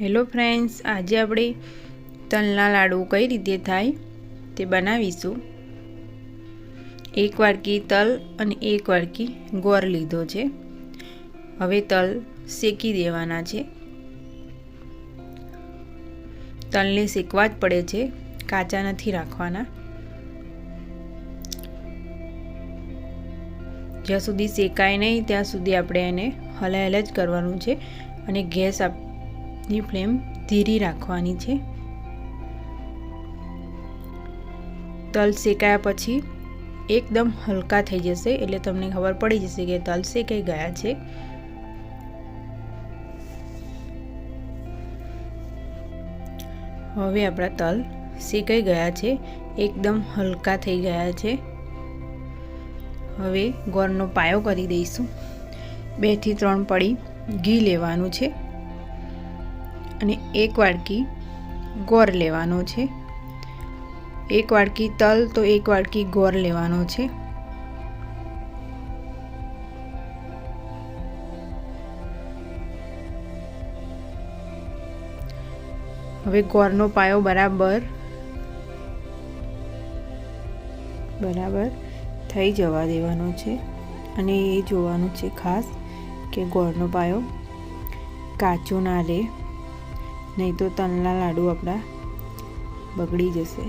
Hello friends આજે આપણે તલના લાડુ કઈ રીતે થાય તે બનાવીશું. એક વાડકી તલ અને એક વાડકી ગોળ લીધો છે. હવે તલ શેકી દેવાના છે. તલને શેકવા જ પડે છે, કાચા નથી રાખવાના. જ્યાં સુધી શેકાય નહીં, ત્યાં સુધી આપણે એને હલાયેલા જ કરવાનું છે અને ગેસ ની ફ્લેમ ધીરી રાખવાની છે. તલ શેકાયા પછી એકદમ હલકા થઈ જશે એટલે તમને ખબર પડી જશે કે તલ શેકાઈ ગયા છે. હવે આપણા તલ શેકાઈ ગયા છે, એકદમ હલકા થઈ ગયા છે. હવે ગોળનો પાયો કરી દઈશું. બેથી ત્રણ પડી ઘી લેવાનું છે. અને એક વાડકી ગોળ લેવાનો છે. એક વાડકી તલ તો એક વાડકી ગોળ લેવાનો છે. હવે ગોળનો પાયો બરાબર બરાબર થઈ જવા દેવાનો છે અને એ જોવાનું છે ખાસ કે ગોળનો પાયો કાચો ના રહે નહીં તો તલના લાડુ આપણા બગડી જશે.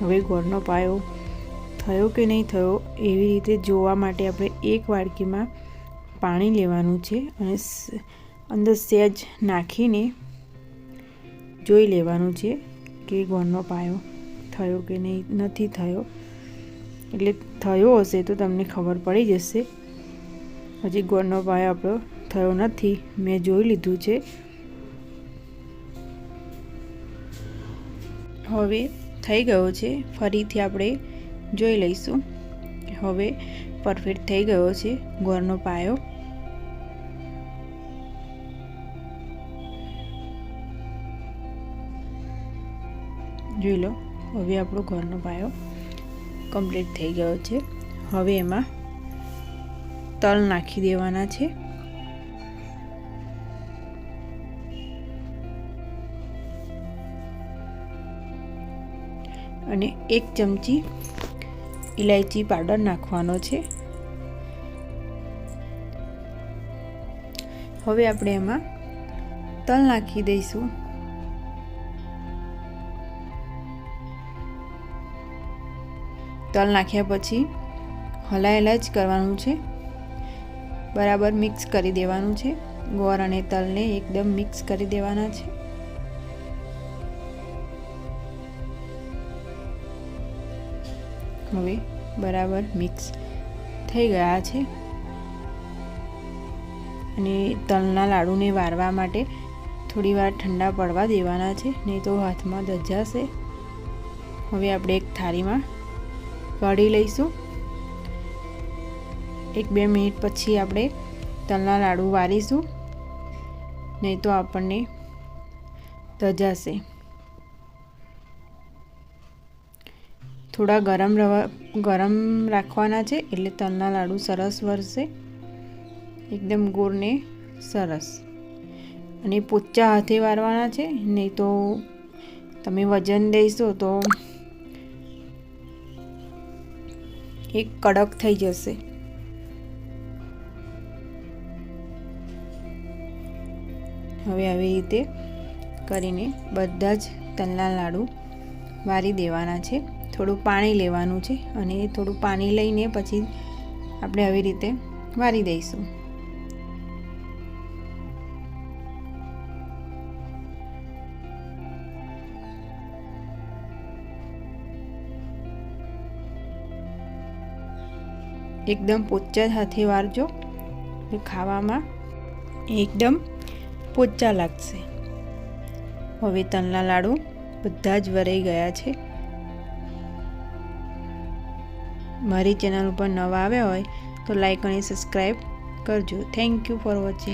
હવે ગોળનો પાયો થયો કે નહીં થયો એવી રીતે જોવા માટે આપણે એક વાડકીમાં પાણી લેવાનું છે અને અંદર સહેજ નાખીને જોઈ લેવાનું છે કે ગોળનો પાયો થયો કે નહીં, નથી થયો. એટલે થયો હશે તો તમને ખબર પડી જશે. હજી ગોળનો પાયો આપણો થયો નથી. મેં જોઈ લીધું છે. હવે થઈ ગયો છે. ફરીથી આપણે જોઈ લઈશું. હવે પરફેક્ટ થઈ ગયો છે ગોળનો પાયો. જોઈ લો, હવે આપણો ઘરનો પાયો કમ્પ્લીટ થઈ ગયો છે. હવે એમાં તલ નાખી દેવાના છે. અને એક ચમચી ઇલાયચી પાવડર નાખવાનો છે. હવે આપણે એમાં તલ નાખી દઈશું. તલ નાખ્યા પછી હલાયેલા જ કરવાનું છે. બરાબર મિક્સ કરી દેવાનું છે. ગોળ અને તલને એકદમ મિક્સ કરી દેવાના છે. હવે બરાબર મિક્સ થઈ ગયા છે. અને તલના લાડુને વારવા માટે થોડી વાર ઠંડા પડવા દેવાના છે, નહીં તો હાથમાં દજાશે. હવે આપણે એક થાળીમાં કાઢી લઈશું. એક બે મિનિટ પછી આપણે તલના લાડુ વારીશું. નહીં તો આપણને તજાશે થોડા ગરમ રવા, ગરમ રાખવાના છે એટલે તલના લાડુ સરસ વરસે. એકદમ ગોળને સરસ. અને પોચા હાથે વારવાના છે, નહીં તો તમે વજન દઈશો તો એક કડક થઈ જશે. હવે આવી રીતે કરીને બધા જ તલના લાડુ વારી દેવાના છે. થોડું પાણી લેવાનું છે અને થોડું પાણી લઈને પછી આપણે આવી રીતે વારી દઈશું. એકદમ પોચા સાથે વારજો ખાવામાં એકદમ પોચા લાગશે. હવે તલના લાડુ બધા જ વરાઈ ગયા છે. મારી ચેનલ ઉપર નવા આવ્યા હોય તો લાઈક અને સબસ્ક્રાઈબ કરજો. Thank you for watching